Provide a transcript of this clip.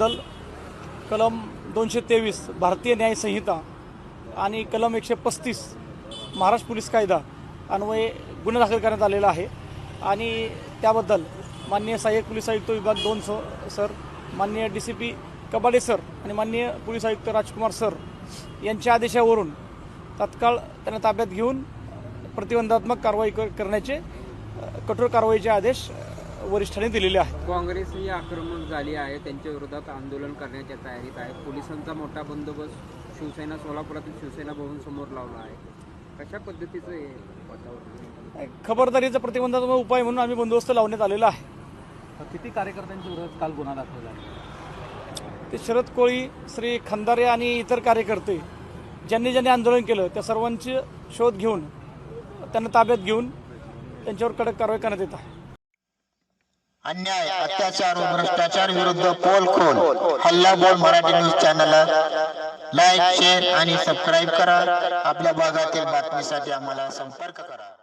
कलम दोनशे तेवीस भारतीय न्याय संहिता आणि कलम एकशे पस्तीस महाराष्ट्र पोलीस कायदा अन्वये गुन्हा दाखल करण्यात आलेला आहे. आणि त्याबद्दल माननीय सहाय्यक पोलीस आयुक्त विभाग दोन स सर माननीय D C P Kabade sir आणि माननीय पोलीस आयुक्त राजकुमार सर यांच्या आदेशावरून तात्काळ त्यांना ताब्यात घेऊन प्रतिबंधात्मक कारवाई कर- करण्याचे कठोर कारवाईचे आदेश वरिष्ठांनी दिलेले आहेत. काँग्रेस ही आक्रमक झाली आहे त्यांच्या विरोधात आंदोलन करण्याच्या तयारीत आहे. पोलिसांचा मोठा बंदोबस्त शिवसेना सोलापुरातील शिवसेना भवन समोर लावला आहे. कशा पद्धतीचं हे वातावरण खबरदारीचा प्रतिबंधात्मक उपाय म्हणून आम्ही बंदोबस्त लावण्यात आलेला आहे. किती कार्यकर्त्यांच्या विरोधात काल गुन्हा दाखल झाला? ते शरद कोळी श्री खंदारे आणि इतर कार्यकर्ते ज्यांनी ज्यांनी आंदोलन केलं त्या सर्वांचे शोध घेऊन त्यांना ताब्यात घेऊन त्यांच्यावर कडक कारवाई करण्यात येत आहे. अन्याय अत्याचार व भ्रष्टाचार विरुद्ध पोल खोल. हल्ला बोल मराठी न्यूज चॅनलला. लाईक शेअर आणि सबस्क्राईब करा. आपल्या भागातील बातमीसाठी आम्हाला संपर्क करा.